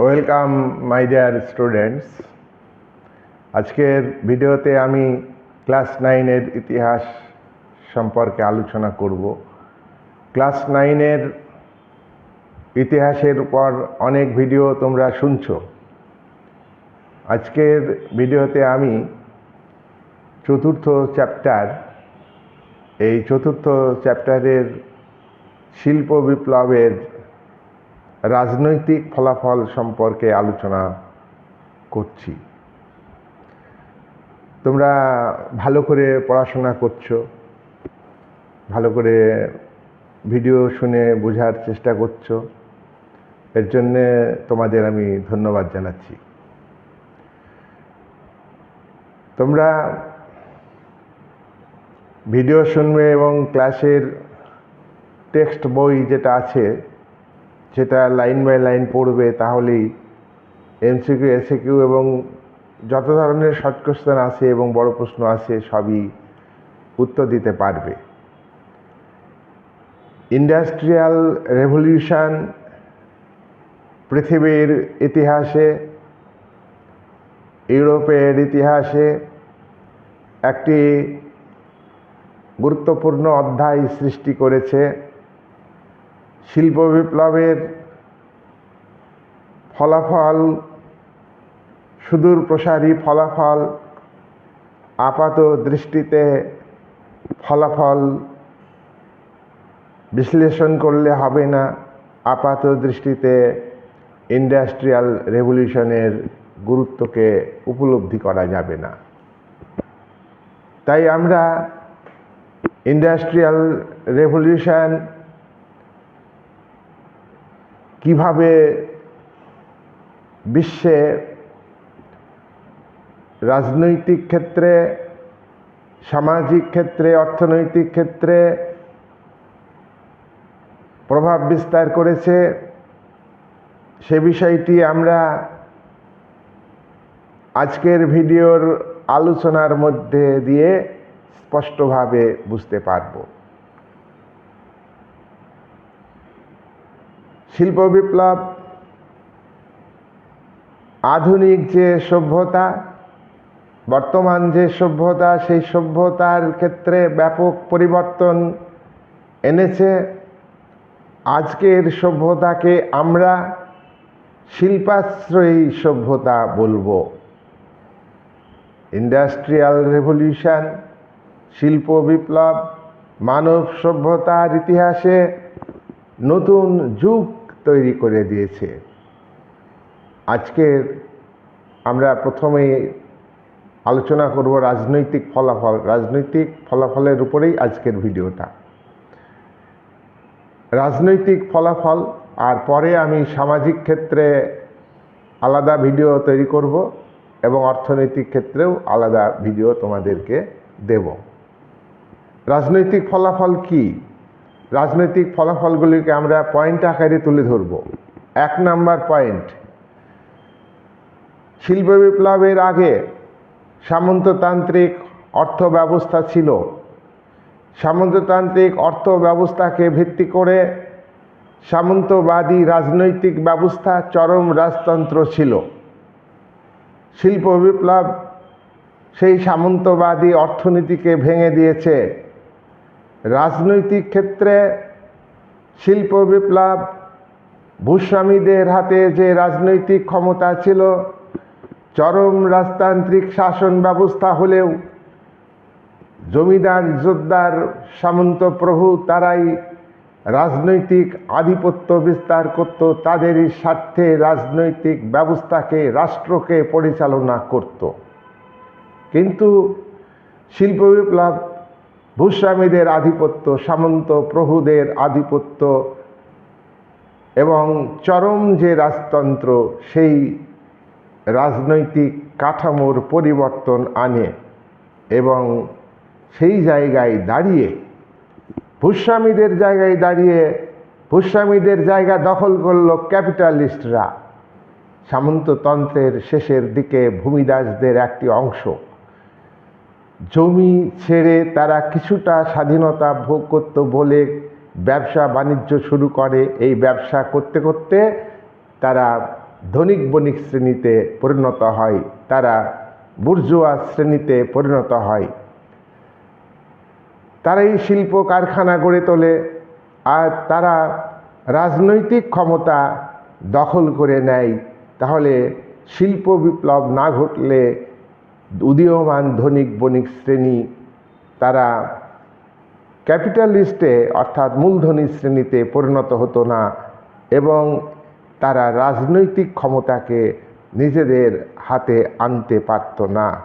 Welcome my dear students আজকের ভিডিওতে আমি ক্লাস নাইনের ইতিহাস সম্পর্কে আলোচনা করব। ক্লাস নাইনের ইতিহাসের উপর অনেক ভিডিও তোমরা শুনছো। আজকের ভিডিওতে আমি চতুর্থ চ্যাপ্টার, এই চতুর্থ চ্যাপ্টারের শিল্প বিপ্লবের রাজনৈতিক ফলাফল সম্পর্কে আলোচনা করছি। তোমরা ভালো করে পড়াশোনা করছ, ভালো করে ভিডিও শুনে বোঝার চেষ্টা করছ, এর জন্যে তোমাদের আমি ধন্যবাদ জানাচ্ছি। তোমরা ভিডিও শুনবে এবং ক্লাসের টেক্সট বই যেটা আছে সেটা লাইন বাই লাইন পড়বে তাহলেই এমসিকিউ, এসিকিউ এবং যত ধরনের শর্ট কোশ্চেন আছে এবং বড় প্রশ্ন আছে সবই উত্তর দিতে পারবে। ইন্ডাস্ট্রিয়াল রেভলিউশন পৃথিবীর ইতিহাসে, ইউরোপের ইতিহাসে একটি গুরুত্বপূর্ণ অধ্যায় সৃষ্টি করেছে। শিল্প বিপ্লবের ফলাফল, সুদূর প্রসারী ফলাফল, আপাত দৃষ্টিতে ফলাফল বিশ্লেষণ করলে হবে না। আপাত দৃষ্টিতে ইন্ডাস্ট্রিয়াল রেভলিউশনের গুরুত্বকে উপলব্ধি করা যাবে না। তাই আমরা ইন্ডাস্ট্রিয়াল রেভলিউশন কীভাবে বিশ্বে রাজনৈতিক ক্ষেত্রে, সামাজিক ক্ষেত্রে, অর্থনৈতিক ক্ষেত্রে প্রভাব বিস্তার করেছে, সে বিষয়টি আমরা আজকের ভিডিওর আলোচনার মধ্যে দিয়ে স্পষ্টভাবে বুঝতে পারব। শিল্প বিপ্লব, আধুনিক যে সভ্যতা, বর্তমান যে সভ্যতা, সেই সভ্যতার ক্ষেত্রে ব্যাপক পরিবর্তন এনেছে। আজকের সভ্যতাকে আমরা শিল্পাশ্রয়ী সভ্যতা বলব। ইন্ডাস্ট্রিয়াল রেভলিউশন, শিল্প বিপ্লব, মানব সভ্যতার ইতিহাসে নতুন যুগ তৈরি করে দিয়েছে। আজকের আমরা প্রথমেই আলোচনা করব রাজনৈতিক ফলাফল। রাজনৈতিক ফলাফলের উপরেই আজকের ভিডিওটা। রাজনৈতিক ফলাফল আর পরে আমি সামাজিক ক্ষেত্রে আলাদা ভিডিও তৈরি করব এবং অর্থনৈতিক ক্ষেত্রেও আলাদা ভিডিও তোমাদেরকে দেব। রাজনৈতিক ফলাফল কি? রাজনৈতিক ফলাফলগুলিকে আমরা পয়েন্ট আকারে তুলে ধরব। এক নাম্বার পয়েন্ট শিল্প বিপ্লবের আগে সামন্ততান্ত্রিক অর্থ ব্যবস্থা ছিল। সামন্ততান্ত্রিক অর্থ ব্যবস্থাকে ভিত্তি করে সামন্তবাদী রাজনৈতিক ব্যবস্থা চরম রাজতন্ত্র ছিল। শিল্প বিপ্লব সেই সামন্তবাদী অর্থনীতিকে ভেঙে দিয়েছে। রাজনৈতিক ক্ষেত্রে শিল্প বিপ্লব, ভূস্বামীদের হাতে যে রাজনৈতিক ক্ষমতা ছিল, চরম রাজতান্ত্রিক শাসন ব্যবস্থা হলেও জমিদার জোদ্দার সামন্ত প্রভু তারাই রাজনৈতিক আধিপত্য বিস্তার করত, তাদেরই স্বার্থে রাজনৈতিক ব্যবস্থাকে, রাষ্ট্রকে পরিচালনা করত। কিন্তু শিল্প বিপ্লব ভূস্বামীদের আধিপত্য, সামন্ত প্রভুদের আধিপত্য এবং চরম যে রাজতন্ত্র, সেই রাজনৈতিক কাঠামোর পরিবর্তন আনে এবং সেই জায়গায় দাঁড়িয়ে ভূস্বামীদের জায়গায় দাঁড়িয়ে ভূস্বামীদের জায়গা দখল করল ক্যাপিটালিস্টরা। সামন্ততন্ত্রের শেষের দিকে ভূমিদাসদের একটি অংশ। জমি ছেড়ে তারা কিছুটা স্বাধীনতা ভোগ করত বলে ব্যবসা বাণিজ্য শুরু করে। এই ব্যবসা করতে করতে তারা ধনিক বণিক শ্রেণীতে পরিণত হয়। তারা বুর্জোয়া শ্রেণীতে পরিণত হয়। তারাই শিল্প কারখানা গড়ে তোলে আর তারা রাজনৈতিক ক্ষমতা দখল করে নেয়। তাহলে শিল্প বিপ্লব না ঘটলে উদীয়মান ধনিক, বণিক শ্রেণি, তারা ক্যাপিটালিস্টে, অর্থাৎ মূলধনী শ্রেণীতে পরিণত হতো না এবং তারা রাজনৈতিক ক্ষমতাকে নিজেদের হাতে আনতে পারত না।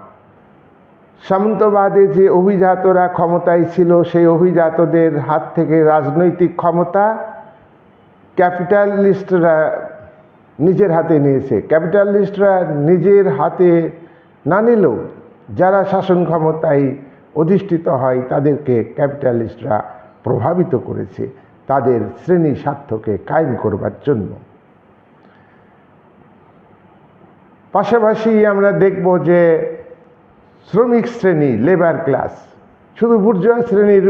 সামন্তবাদে যে অভিজাতরা ক্ষমতায় ছিল, সেই অভিজাতদের হাত থেকে রাজনৈতিক ক্ষমতা ক্যাপিটালিস্টরা নিজের হাতে নিয়েছে। ক্যাপিটালিস্টরা নিজের হাতে না নিলেও যারা শাসন ক্ষমতায় অধিষ্ঠিত হয়, তাদেরকে ক্যাপিটালিস্টরা প্রভাবিত করেছে। তাদের শ্রেণি স্বার্থকে কায়েম করবার জন্য। পাশাপাশি আমরা দেখব যে শ্রমিক শ্রেণি লেবার ক্লাস শুধু বুর্জোয়া শ্রেণির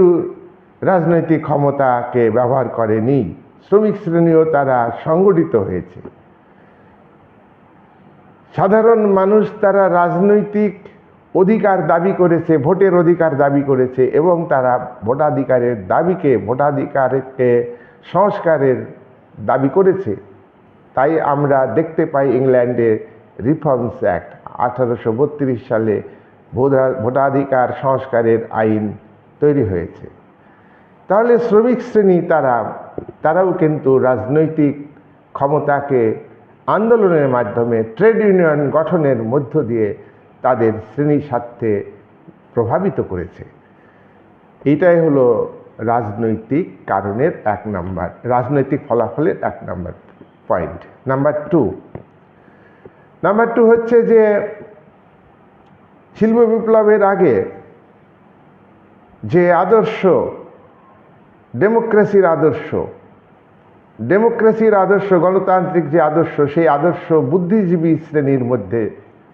রাজনৈতিক ক্ষমতাকে ব্যবহার করেনি। শ্রমিক শ্রেণীও তারা সংগঠিত হয়েছে। সাধারণ মানুষ তারা রাজনৈতিক অধিকার দাবি করেছে, ভোটের অধিকার দাবি করেছে এবং তারা ভোটাধিকারের দাবিকে, ভোটাধিকারকে, সংস্কারের দাবি করেছে। তাই আমরা দেখতে পাই ইংল্যান্ডের রিফর্মস অ্যাক্ট আঠারোশো বত্রিশ সালে ভোটা- ভোটাধিকার সংস্কারের আইন তৈরি হয়েছে। তাহলে শ্রমিক শ্রেণি তারা, তারাও কিন্তু রাজনৈতিক ক্ষমতাকে আন্দোলনের মাধ্যমে ট্রেড ইউনিয়ন গঠনের মধ্য দিয়ে তাদের শ্রেণি স্বার্থে প্রভাবিত করেছে। এটাই হলো রাজনৈতিক কারণের এক নাম্বার, রাজনৈতিক ফলাফলের এক number point. Number two number two হচ্ছে যে শিল্প বিপ্লবের আগে যে আদর্শ, ডেমোক্রেসির আদর্শ ডেমোক্রেসির আদর্শ, গণতান্ত্রিক যে আদর্শ, সেই আদর্শ বুদ্ধিজীবী শ্রেণির মধ্যে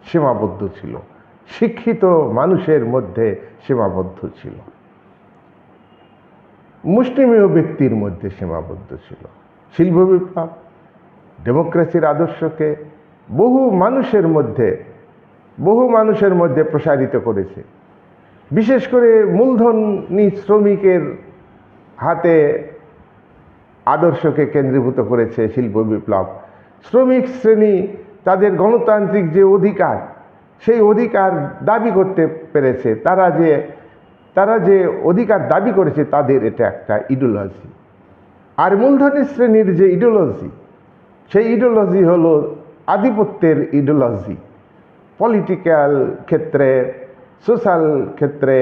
সীমাবদ্ধ ছিল। শিক্ষিত মানুষের মধ্যে সীমাবদ্ধ ছিল। মুষ্টিমেয় ব্যক্তির মধ্যে সীমাবদ্ধ ছিল। শিল্প বিপ্লব ডেমোক্রেসির আদর্শকে বহু মানুষের মধ্যে, বহু মানুষের মধ্যে প্রসারিত করেছে। বিশেষ করে মূলধনী শ্রমিকের হাতে আদর্শকে কেন্দ্রীভূত করেছে শিল্প বিপ্লব। শ্রমিক শ্রেণি তাদের গণতান্ত্রিক যে অধিকার, সেই অধিকার দাবি করতে পেরেছে। তারা যে তারা যে অধিকার দাবি করেছে তাদের এটা একটা ইডিওলজি আর মূলধনী শ্রেণির যে ইডিওলজি সেই ইডিওলজি হলো আধিপত্যের ইডিওলজি পলিটিক্যাল ক্ষেত্রে সোশ্যাল ক্ষেত্রে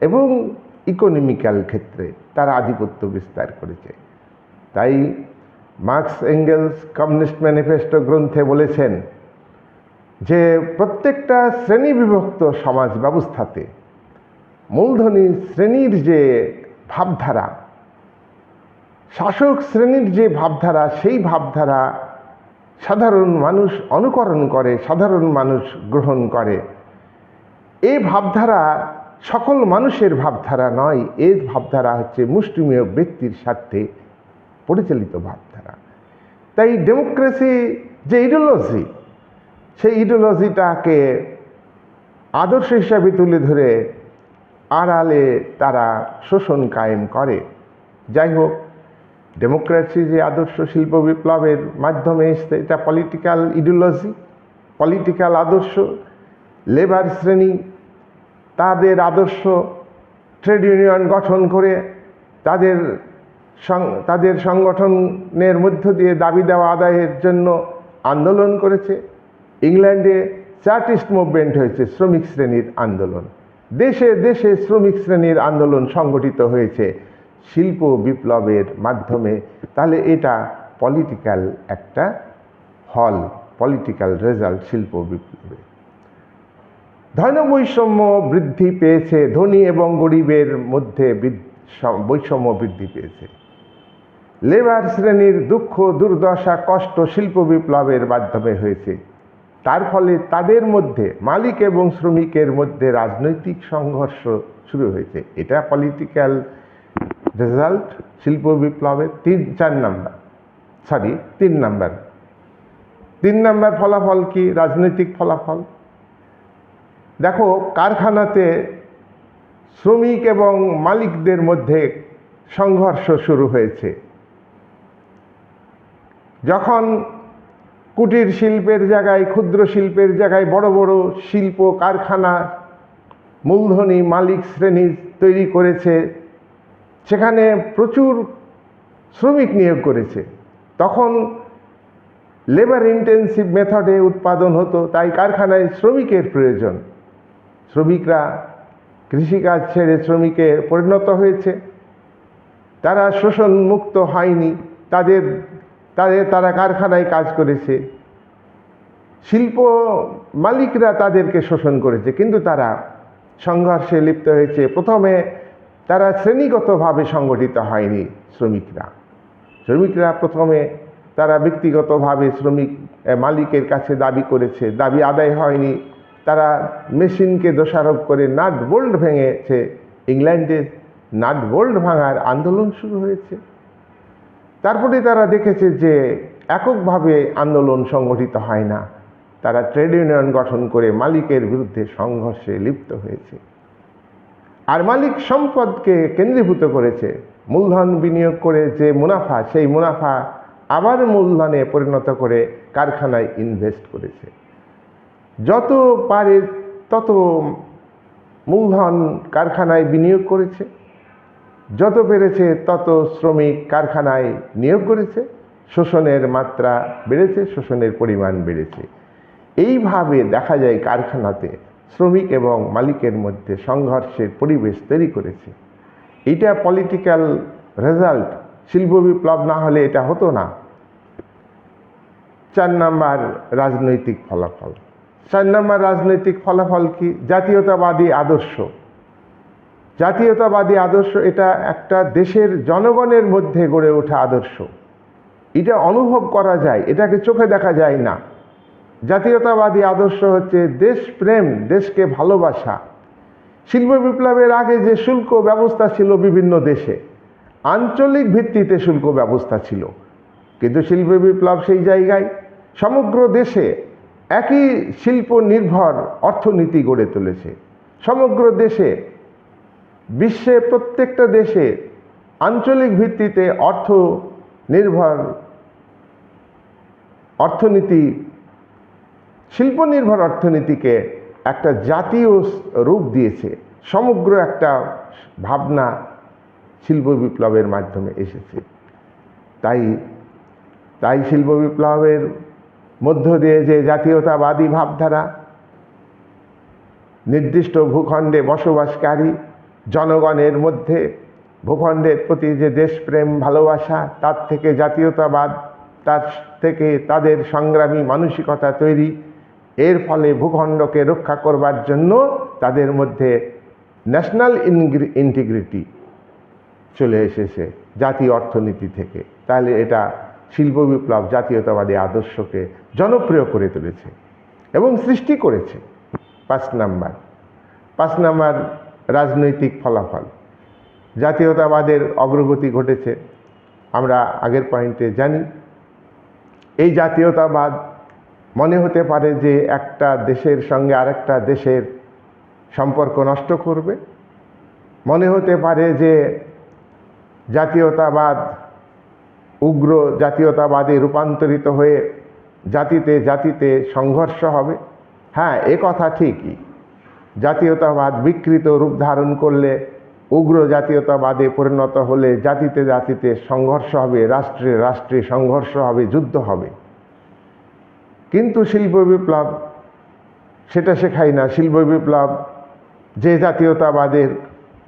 এবং ইকোনমিক্যাল ক্ষেত্রে তারা আধিপত্য বিস্তার করেছে। তাই মার্কস, এঙ্গেলস, কমিউনিস্ট ম্যানিফেস্টো গ্রন্থে বলেছেন যে প্রত্যেকটা শ্রেণি বিভক্ত সমাজ ব্যবস্থাতে মূলধনী শ্রেণির যে ভাবধারা, শাসক শ্রেণির যে ভাবধারা, সেই ভাবধারা সাধারণ মানুষ অনুকরণ করে, সাধারণ মানুষ গ্রহণ করে। এই ভাবধারা সকল মানুষের ভাবধারা নয় এই ভাবধারা হচ্ছে মুষ্টিমেয় ব্যক্তির স্বার্থে পরিচালিত ভাবধারা। তাই ডেমোক্রেসি যে ইডিওলজি সেই ইডিওলজিটাকে আদর্শ হিসাবে তুলে ধরে আড়ালে তারা শোষণ কায়েম করে। যাই হোক, ডেমোক্রেসি যে আদর্শ শিল্প বিপ্লবের মাধ্যমে এসছে, এটা পলিটিক্যাল ইডিওলজি পলিটিক্যাল আদর্শ লেবার শ্রেণি, তাদের আদর্শ ট্রেড ইউনিয়ন গঠন করে তাদের তাদের সংগঠনের মধ্য দিয়ে দাবি দেওয়া আদায়ের জন্য আন্দোলন করেছে। ইংল্যান্ডে চার্টিস্ট মুভমেন্ট হয়েছে, শ্রমিক শ্রেণির আন্দোলন। দেশে দেশে শ্রমিক শ্রেণির আন্দোলন সংগঠিত হয়েছে শিল্প বিপ্লবের মাধ্যমে। তাহলে এটা পলিটিক্যাল একটা হল পলিটিক্যাল রেজাল্ট শিল্প বিপ্লবে। ধন বৈষম্য বৃদ্ধি পেয়েছে, ধনী এবং গরিবের মধ্যে বৈষম্য বৃদ্ধি পেয়েছে। লেবার শ্রেণির দুঃখ, দুর্দশা, কষ্ট, শিল্প বিপ্লবের মাধ্যমে হয়েছে। তার ফলে তাদের মধ্যে, মালিক এবং শ্রমিকের মধ্যে রাজনৈতিক সংঘর্ষ শুরু হয়েছে। এটা পলিটিক্যাল রেজাল্ট শিল্প বিপ্লবের তিন, চার নাম্বার। সরি তিন নাম্বার। তিন নম্বর ফলাফল কি? রাজনৈতিক ফলাফল। দেখো, কারখানাতে শ্রমিক এবং মালিকদের মধ্যে সংঘর্ষ শুরু হয়েছে। যখন কুটির শিল্পের জায়গায়, ক্ষুদ্র শিল্পের জায়গায় বড় বড় শিল্প, কারখানা, মূলধনী মালিক শ্রেণি তৈরি করেছে, সেখানে প্রচুর শ্রমিক নিয়োগ করেছে। তখন লেবার ইন্টেন্সিভ মেথডে উৎপাদন হতো, তাই কারখানায় শ্রমিকের প্রয়োজন। শ্রমিকরা কৃষিকাজ ছেড়ে শ্রমিকে পরিণত হয়েছে। তারা শোষণ মুক্ত হয়নি, তাদের তাদের তারা কারখানায় কাজ করেছে। শিল্প মালিকরা তাদেরকে শোষণ করেছে, কিন্তু তারা সংঘর্ষে লিপ্ত হয়েছে। প্রথমে তারা শ্রেণীগতভাবে সংগঠিত হয়নি শ্রমিকরা। শ্রমিকরা প্রথমে তারা ব্যক্তিগতভাবে শ্রমিক মালিকের কাছে দাবি করেছে, দাবি আদায় হয়নি। তারা মেশিনকে দোষারোপ করে নাট বোল্ট ভেঙেছে। ইংল্যান্ডে নাট বোল্ট ভাঙার আন্দোলন শুরু হয়েছে। তারপরে তারা দেখেছে যে এককভাবে আন্দোলন সংগঠিত হয় না। তারা ট্রেড ইউনিয়ন গঠন করে মালিকের বিরুদ্ধে সংঘর্ষে লিপ্ত হয়েছে। আর মালিক সম্পদকে কেন্দ্রীভূত করেছে। মূলধন বিনিয়োগ করে যে মুনাফা, সেই মুনাফা আবার মূলধনে পরিণত করে কারখানায় ইনভেস্ট করেছে। যত পারে তত মূলধন কারখানায় বিনিয়োগ করেছে। যত পেরেছে তত শ্রমিক কারখানায় নিয়োগ করেছে, শোষণের মাত্রা বেড়েছে, শোষণের পরিমাণ বেড়েছে। এইভাবে দেখা যায় কারখানাতে শ্রমিক এবং মালিকের মধ্যে সংঘর্ষের পরিবেশ তৈরি করেছে। এটা পলিটিক্যাল রেজাল্ট শিল্প বিপ্লব না হলে এটা হতো না। চার নাম্বার রাজনৈতিক ফলাফল। চার নাম্বার রাজনৈতিক ফলাফল কি? জাতীয়তাবাদী আদর্শ। জাতীয়তাবাদী আদর্শ, এটা একটা দেশের জনগণের মধ্যে গড়ে ওঠা আদর্শ। এটা অনুভব করা যায়, এটাকে চোখে দেখা যায় না। জাতীয়তাবাদী আদর্শ হচ্ছে দেশপ্রেম, দেশকে ভালোবাসা। শিল্প বিপ্লবের আগে যে শুল্ক ব্যবস্থা ছিল বিভিন্ন দেশে, আঞ্চলিক ভিত্তিতে শুল্ক ব্যবস্থা ছিল। কিন্তু শিল্প বিপ্লব সেই জায়গায়, সমগ্র দেশে একই শিল্প নির্ভর অর্থনীতি গড়ে তুলেছে। সমগ্র দেশে বিশ্বে প্রত্যেকটা দেশে আঞ্চলিক ভিত্তিতে অর্থ নির্ভর অর্থনীতি, শিল্প নির্ভর অর্থনীতিকে একটা জাতীয় রূপ দিয়েছে। সমগ্র একটা ভাবনা শিল্প বিপ্লবের মাধ্যমে এসেছে। তাই তাই শিল্প বিপ্লবের মধ্য দিয়ে যে জাতীয়তাবাদী ভাবধারা, নির্দিষ্ট ভূখণ্ডে বসবাসকারী জনগণের মধ্যে ভূখণ্ডের প্রতি যে দেশপ্রেম, ভালোবাসা, তার থেকে জাতীয়তাবাদ, তার থেকে তাদের সংগ্রামী মানসিকতা তৈরি, এর ফলে ভূখণ্ডকে রক্ষা করবার জন্য তাদের মধ্যে ন্যাশনাল ইন্টিগ্রিটি চলে এসেছে জাতীয় অর্থনীতি থেকে। তাহলে এটা শিল্প বিপ্লব জাতীয়তাবাদী আদর্শকে জনপ্রিয় করে তুলেছে এবং সৃষ্টি করেছে। পাঁচ নাম্বার পাঁচ নাম্বার রাজনৈতিক ফলাফল। জাতীয়তাবাদের অগ্রগতি ঘটেছে, আমরা আগের পয়েন্টে জানি। এই জাতীয়তাবাদ মনে হতে পারে যে একটা দেশের সঙ্গে আরেকটা দেশের সম্পর্ক নষ্ট করবে। মনে হতে পারে যে জাতীয়তাবাদ উগ্র জাতীয়তাবাদে রূপান্তরিত হয়ে জাতিতে জাতিতে সংঘর্ষ হবে। হ্যাঁ এ কথা ঠিকই। জাতীয়তাবাদ বিকৃত রূপ ধারণ করলে উগ্র জাতীয়তাবাদে পরিণত হলে জাতিতে জাতিতে সংঘর্ষ হবে, রাষ্ট্রে রাষ্ট্রে সংঘর্ষ হবে, যুদ্ধ হবে। কিন্তু শিল্প বিপ্লব সেটা শেখায় না। শিল্প বিপ্লব যে জাতীয়তাবাদের,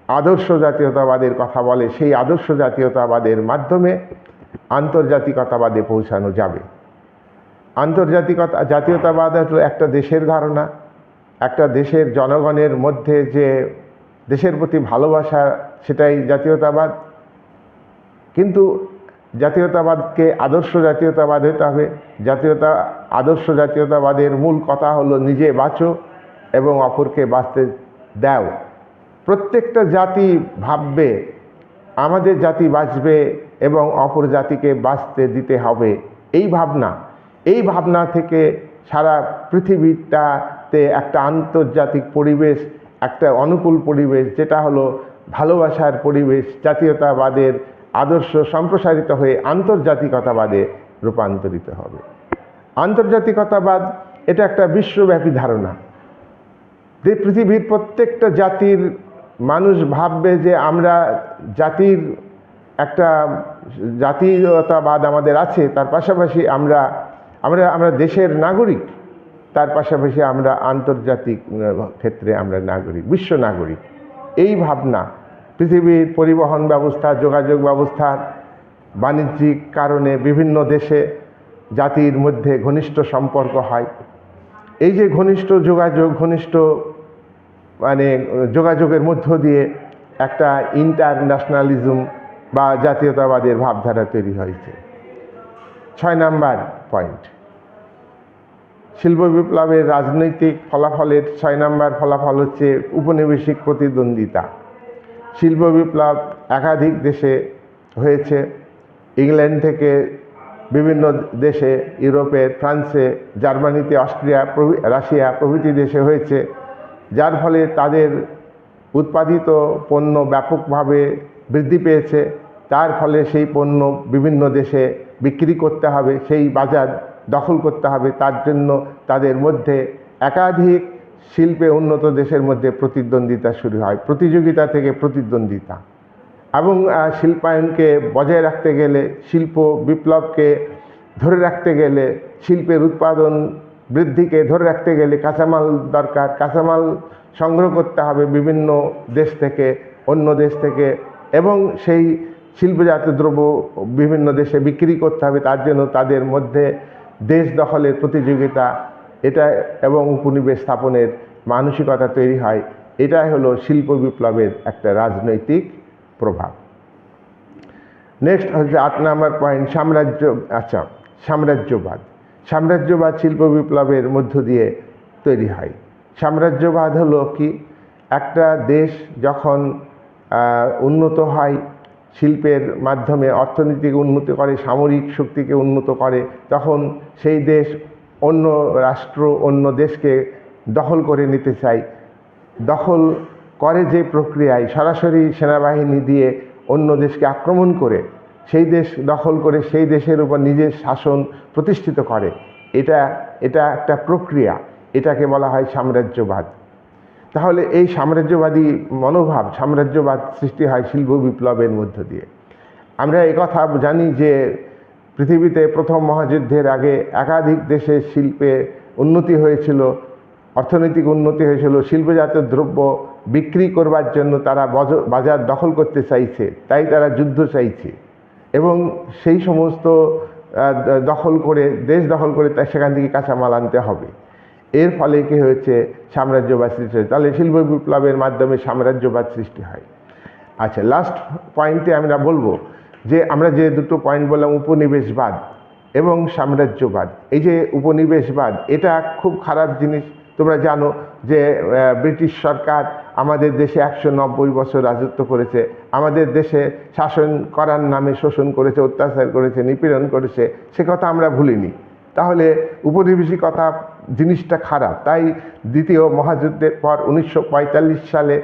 আদর্শ জাতীয়তাবাদের কথা বলে, সেই আদর্শ জাতীয়তাবাদের মাধ্যমে আন্তর্জাতিকতাবাদে পৌঁছানো যাবে। আন্তর্জাতিকতা, জাতীয়তাবাদ হলো একটা দেশের ধারণা। একটা দেশের জনগণের মধ্যে যে দেশের প্রতি ভালোবাসা, সেটাই জাতীয়তাবাদ। কিন্তু জাতীয়তাবাদকে আদর্শ জাতীয়তাবাদ হতে হবে। জাতীয়তা, আদর্শ জাতীয়তাবাদের মূল কথা হলো নিজে বাঁচো এবং অপরকে বাঁচতে দাও। প্রত্যেকটা জাতি ভাববে, আমাদের জাতি বাঁচবে এবং অপর জাতিকে বাঁচতে দিতে হবে। এই ভাবনা এই ভাবনা থেকে সারা পৃথিবীটাতে একটা আন্তর্জাতিক পরিবেশ, একটা অনুকূল পরিবেশ, যেটা হলো ভালোবাসার পরিবেশ, জাতীয়তাবাদের আদর্শ সম্প্রসারিত হয়ে আন্তর্জাতিকতাবাদে রূপান্তরিত হবে। আন্তর্জাতিকতাবাদ, এটা একটা বিশ্বব্যাপী ধারণা। যে পৃথিবীর প্রত্যেকটা জাতির মানুষ ভাববে যে আমরা জাতির একটা জাতীয়তাবাদ আমাদের আছে, তার পাশাপাশি আমরা আমরা আমরা দেশের নাগরিক। তার পাশাপাশি আমরা আন্তর্জাতিক ক্ষেত্রে আমরা নাগরিক, বিশ্ব নাগরিক। এই ভাবনা, পৃথিবীর পরিবহন ব্যবস্থা, যোগাযোগ ব্যবস্থার বাণিজ্যিক কারণে বিভিন্ন দেশে জাতির মধ্যে ঘনিষ্ঠ সম্পর্ক হয়। এই যে ঘনিষ্ঠ যোগাযোগ, ঘনিষ্ঠ মানে যোগাযোগের মধ্য দিয়ে একটা ইন্টারন্যাশনালিজম বা জাতীয়তাবাদের ভাবধারা তৈরি হয়েছে। ছয় নাম্বার পয়েন্ট শিল্প বিপ্লবের রাজনৈতিক ফলাফলের ছয় নম্বর ফলাফল হচ্ছে উপনিবেশিক প্রতিদ্বন্দ্বিতা। শিল্প বিপ্লব একাধিক দেশে হয়েছে। ইংল্যান্ড থেকে বিভিন্ন দেশে ইউরোপের ফ্রান্সে, জার্মানিতে, অস্ট্রিয়া রাশিয়া প্রভৃতি দেশে হয়েছে, যার ফলে তাদের উৎপাদিত পণ্য ব্যাপকভাবে বৃদ্ধি পেয়েছে। তার ফলে সেই পণ্য বিভিন্ন দেশে বিক্রি করতে হবে। সেই বাজার দখল করতে হবে। তার জন্য তাদের মধ্যে একাধিক শিল্পে উন্নত দেশের মধ্যে প্রতিদ্বন্দ্বিতা শুরু হয়। প্রতিযোগিতা থেকে প্রতিদ্বন্দ্বিতা। এবং শিল্পায়নকে বজায় রাখতে গেলে, শিল্প বিপ্লবকে ধরে রাখতে গেলে, শিল্পের উৎপাদন বৃদ্ধিকে ধরে রাখতে গেলে কাঁচামাল দরকার। কাঁচামাল সংগ্রহ করতে হবে বিভিন্ন দেশ থেকে, অন্য দেশ থেকে। এবং সেই শিল্পজাত দ্রব্য বিভিন্ন দেশে বিক্রি করতে হবে। তার জন্য তাদের মধ্যে দেশ দখলের প্রতিযোগিতা, এটা এবং উপনিবেশ স্থাপনের মানসিকতা তৈরি হয়, এটাই হলো শিল্প বিপ্লবের একটা রাজনৈতিক প্রভাব। নেক্সট হচ্ছে আট নম্বর পয়েন্ট সাম্রাজ্য আচ্ছা সাম্রাজ্যবাদ। সাম্রাজ্যবাদ শিল্প বিপ্লবের মধ্য দিয়ে তৈরি হয়। সাম্রাজ্যবাদ হলো কি? একটা দেশ যখন উন্নত হয় শিল্পের মাধ্যমে অর্থনীতিকে উন্নত করে, সামরিক শক্তিকে উন্নত করে, তখন সেই দেশ অন্য রাষ্ট্র, অন্য দেশকে দখল করে নিতে চায়। দখল করে যে প্রক্রিয়ায় সরাসরি সেনাবাহিনী দিয়ে অন্য দেশকে আক্রমণ করে, সেই দেশ দখল করে সেই দেশের উপর নিজের শাসন প্রতিষ্ঠিত করে। এটা এটা একটা প্রক্রিয়া। এটাকে বলা হয় সাম্রাজ্যবাদ। তাহলে এই সাম্রাজ্যবাদী মনোভাব, সাম্রাজ্যবাদ সৃষ্টি হয় শিল্প বিপ্লবের মধ্য দিয়ে। আমরা কথা জানি যে পৃথিবীতে প্রথম মহাযুদ্ধের আগে একাধিক দেশের শিল্পে উন্নতি হয়েছিল, অর্থনৈতিক উন্নতি হয়েছিল, শিল্পজাত দ্রব্য বিক্রি করবার জন্য তারা বাজার দখল করতে চাইছে, তাই তারা যুদ্ধ চাইছে। এবং সেই সমস্ত দখল করে, দেশ দখল করে তা সেখান থেকে কাঁচামাল আনতে হবে। এর ফলে কি হয়েছে? সাম্রাজ্যবাদ সৃষ্টি হয়। তাহলে শিল্প বিপ্লবের মাধ্যমে সাম্রাজ্যবাদ সৃষ্টি হয়। আচ্ছা লাস্ট পয়েন্টে আমরা বলব যে আমরা যে দুটো পয়েন্ট বললাম, উপনিবেশবাদ এবং সাম্রাজ্যবাদ। এই যে উপনিবেশবাদ, এটা খুব খারাপ জিনিস। তোমরা জানো যে ব্রিটিশ সরকার আমাদের দেশে একশো নব্বই বছর রাজত্ব করেছে। আমাদের দেশে শাসন করার নামে শোষণ করেছে, অত্যাচার করেছে, নিপীড়ন করেছে। সে কথা আমরা ভুলিনি। তাহলে উপনিবেশিকতা জিনিসটা খারাপ। তাই দ্বিতীয় মহাযুদ্ধের পর উনিশশো পঁয়তাল্লিশ সালে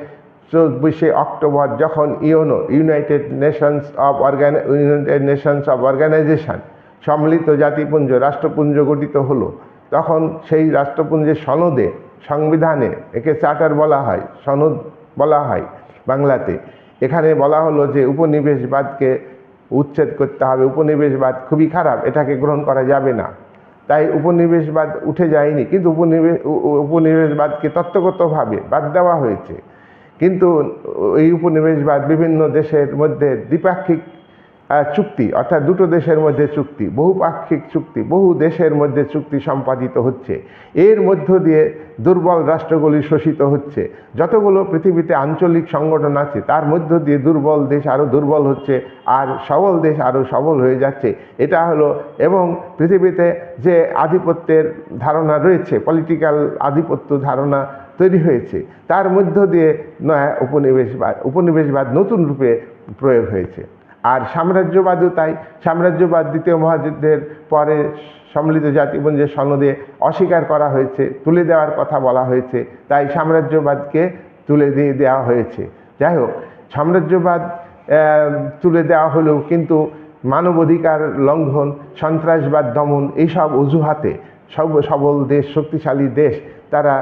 চব্বিশে অক্টোবর যখন ইউনো ইউনাইটেড নেশনস অব অর্গানা ইউনাইটেড নেশনস অব অর্গানাইজেশন সম্মিলিত জাতিপুঞ্জ, রাষ্ট্রপুঞ্জ গঠিত হলো, তখন সেই রাষ্ট্রপুঞ্জের সনদে, সংবিধানে একে চার্টার বলা হয়, সনদ বলা হয় বাংলাতে। এখানে বলা হলো যে উপনিবেশবাদকে উচ্ছেদ করতে হবে। উপনিবেশবাদ খুবই খারাপ, এটাকে গ্রহণ করা যাবে না। তাই উপনিবেশবাদ উঠে যায়নি। কিন্তু উপনিবেশ উপনিবেশবাদকে তত্ত্বগতভাবে বাদ দেওয়া হয়েছে। কিন্তু এই উপনিবেশবাদ বিভিন্ন দেশের মধ্যে দ্বিপাক্ষিক চুক্তি, অর্থাৎ দুটো দেশের মধ্যে চুক্তি, বহুপাক্ষিক চুক্তি, বহু দেশের মধ্যে চুক্তি সম্পাদিত হচ্ছে। এর মধ্য দিয়ে দুর্বল রাষ্ট্রগুলি শোষিত হচ্ছে। যতগুলো পৃথিবীতে আঞ্চলিক সংগঠন আছে, তার মধ্য দিয়ে দুর্বল দেশ আরও দুর্বল হচ্ছে, আর সবল দেশ আরও সবল হয়ে যাচ্ছে। এটা হলো, এবং পৃথিবীতে যে আধিপত্যের ধারণা রয়েছে পলিটিক্যাল আধিপত্য ধারণা তৈরি হয়েছে, তার মধ্য দিয়ে নয়া উপনিবেশবাদ উপনিবেশবাদ নতুন রূপে প্রয়োগ হয়েছে। আর সাম্রাজ্যবাদও তাই। সাম্রাজ্যবাদ দ্বিতীয় মহাযুদ্ধের পরে সম্মিলিত জাতিপুঞ্জের সনদে অস্বীকার করা হয়েছে, তুলে দেওয়ার কথা বলা হয়েছে। তাই সাম্রাজ্যবাদকে তুলে দিয়ে দেওয়া হয়েছে। যাই হোক, সাম্রাজ্যবাদ তুলে দেওয়া হলেও কিন্তু মানবাধিকার লঙ্ঘন, সন্ত্রাসবাদ দমন এইসব অজুহাতে সব সবল দেশ, শক্তিশালী দেশ, তারা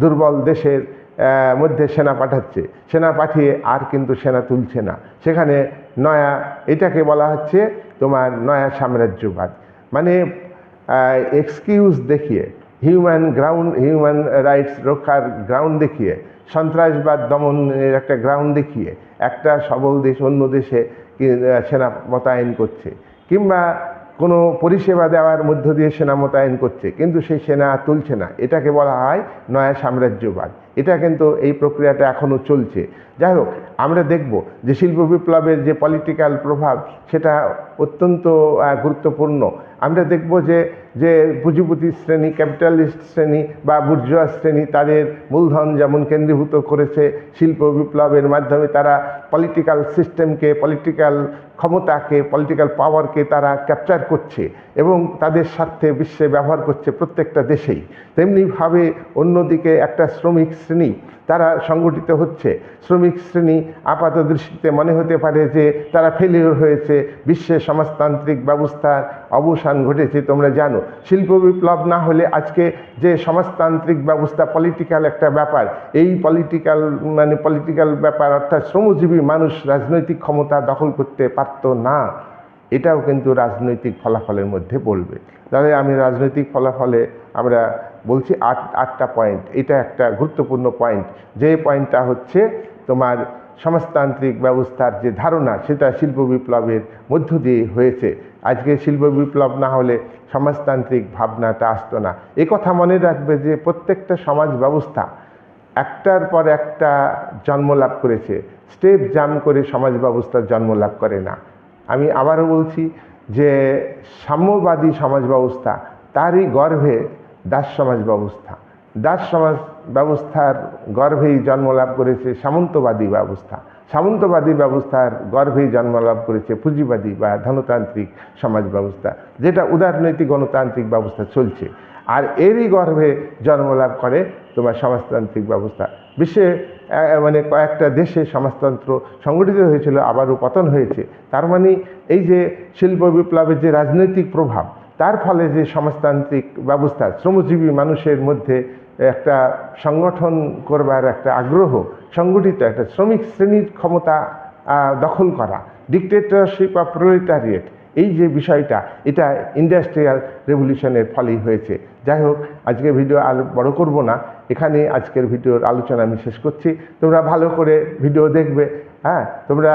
দুর্বল দেশের মধ্যে সেনা পাঠাচ্ছে। সেনা পাঠিয়ে আর কিন্তু সেনা তুলছে না। সেখানে নয়া, এটাকে বলা হচ্ছে তোমার নয়া সাম্রাজ্যবাদ। মানে এক্সকিউজ দেখিয়ে হিউম্যান গ্রাউন্ড হিউম্যান রাইটস রক্ষার গ্রাউন্ড দেখিয়ে, সন্ত্রাসবাদ দমনের একটা গ্রাউন্ড দেখিয়ে, একটা সবল দেশ অন্য দেশে সেনা মোতায়েন করছে। কিংবা কোনো পরিষেবা দেওয়ার মধ্য দিয়ে সেনা মোতায়েন করছে, কিন্তু সেই সেনা তুলছে না। এটাকে বলা হয় নয়া সাম্রাজ্যবাদ। এটা কিন্তু এই প্রক্রিয়াটা এখনও চলছে। যাই হোক, আমরা দেখব যে শিল্প বিপ্লবের যে পলিটিক্যাল প্রভাব, সেটা অত্যন্ত গুরুত্বপূর্ণ। আমরা দেখব যে যে পুঁজিপতি শ্রেণি ক্যাপিটালিস্ট শ্রেণি বা বুর্জোয়া শ্রেণি, তাদের মূলধন যেমন কেন্দ্রীভূত করেছে, শিল্প বিপ্লবের মাধ্যমে তারা পলিটিক্যাল সিস্টেমকে পলিটিক্যাল ক্ষমতাকে পলিটিক্যাল পাওয়ারকে তারা ক্যাপচার করছে এবং তাদের স্বার্থে বিশ্বে ব্যবহার করছে প্রত্যেকটা দেশেই। তেমনিভাবে অন্যদিকে একটা শ্রমিক শ্রেণি তারা সংগঠিত হচ্ছে। শ্রমিক শ্রেণি আপাত দৃষ্টিতে মনে হতে পারে যে তারা ফেলিওর হয়েছে। বিশ্বে সমাজতান্ত্রিক ব্যবস্থার অবসান ঘটেছে, তোমরা জানো। শিল্প বিপ্লব না হলে আজকে যে সমাজতান্ত্রিক ব্যবস্থা পলিটিক্যাল একটা ব্যাপার, এই পলিটিক্যাল মানে পলিটিক্যাল ব্যাপার অর্থাৎ শ্রমজীবী মানুষ রাজনৈতিক ক্ষমতা দখল করতে পারত না, এটাও কিন্তু রাজনৈতিক ফলাফলের মধ্যে বলবে। তাহলে আমি রাজনৈতিক ফলাফলে আমরা বলছি আট, আটটা পয়েন্ট এটা একটা গুরুত্বপূর্ণ পয়েন্ট যে পয়েন্টটা হচ্ছে তোমার সমাজতান্ত্রিক ব্যবস্থার যে ধারণা, সেটা শিল্প বিপ্লবের মধ্য দিয়ে হয়েছে। আজকে শিল্প বিপ্লব না হলে সমাজতান্ত্রিক ভাবনাটা আসতো না। এ কথা মনে রাখবে যে প্রত্যেকটা সমাজ ব্যবস্থা একটার পর একটা জন্ম লাভ করেছে। স্টেপ জাম করে সমাজ ব্যবস্থার জন্ম লাভ করে না। আমি আবারও বলছি যে সাম্যবাদী সমাজ ব্যবস্থা, তারই গর্ভে দাস সমাজ ব্যবস্থা। দাস সমাজ ব্যবস্থার গর্ভেই জন্ম লাভ করেছে সামন্তবাদী ব্যবস্থা। সামন্তবাদী ব্যবস্থার গর্ভেই জন্ম লাভ করেছে পুঁজিবাদী বা ধনতান্ত্রিক সমাজ ব্যবস্থা, যেটা উদারনৈতিক গণতান্ত্রিক ব্যবস্থা চলছে। আর এরই গর্ভে জন্ম লাভ করে তোমার সমাজতান্ত্রিক ব্যবস্থা। বিশ্বে মানে কয়েকটা দেশে সমাজতন্ত্র সংগঠিত হয়েছিল, আবারও পতন হয়েছে। তার মানে এই যে শিল্প বিপ্লবের যে রাজনৈতিক প্রভাব, তার ফলে যে সমাজতান্ত্রিক ব্যবস্থা, শ্রমজীবী মানুষের মধ্যে একটা সংগঠন করবার একটা আগ্রহ, সংগঠিত একটা শ্রমিক শ্রেণির ক্ষমতা দখল করা ডিক্টেটরশিপ অফ প্রোলেটারিয়েট এই যে বিষয়টা, এটা ইন্ডাস্ট্রিয়াল রেভলিউশনের ফলেই হয়েছে। যাই হোক, আজকে ভিডিও আর বড় করব না। এখানে আজকের ভিডিওর আলোচনা আমি শেষ করছি। তোমরা ভালো করে ভিডিও দেখবে হ্যাঁ? তোমরা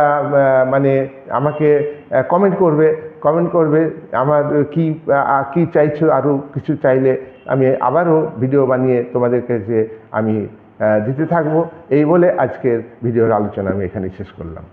মানে আমাকে কমেন্ট করবে। কমেন্ট করবে আমার কি কি চাইছো আরও কিছু চাইলে আমি আবারও ভিডিও বানিয়ে তোমাদেরকে যে আমি দিতে থাকব। এই বলে আজকের ভিডিওর আলোচনা আমি এখানে শেষ করলাম।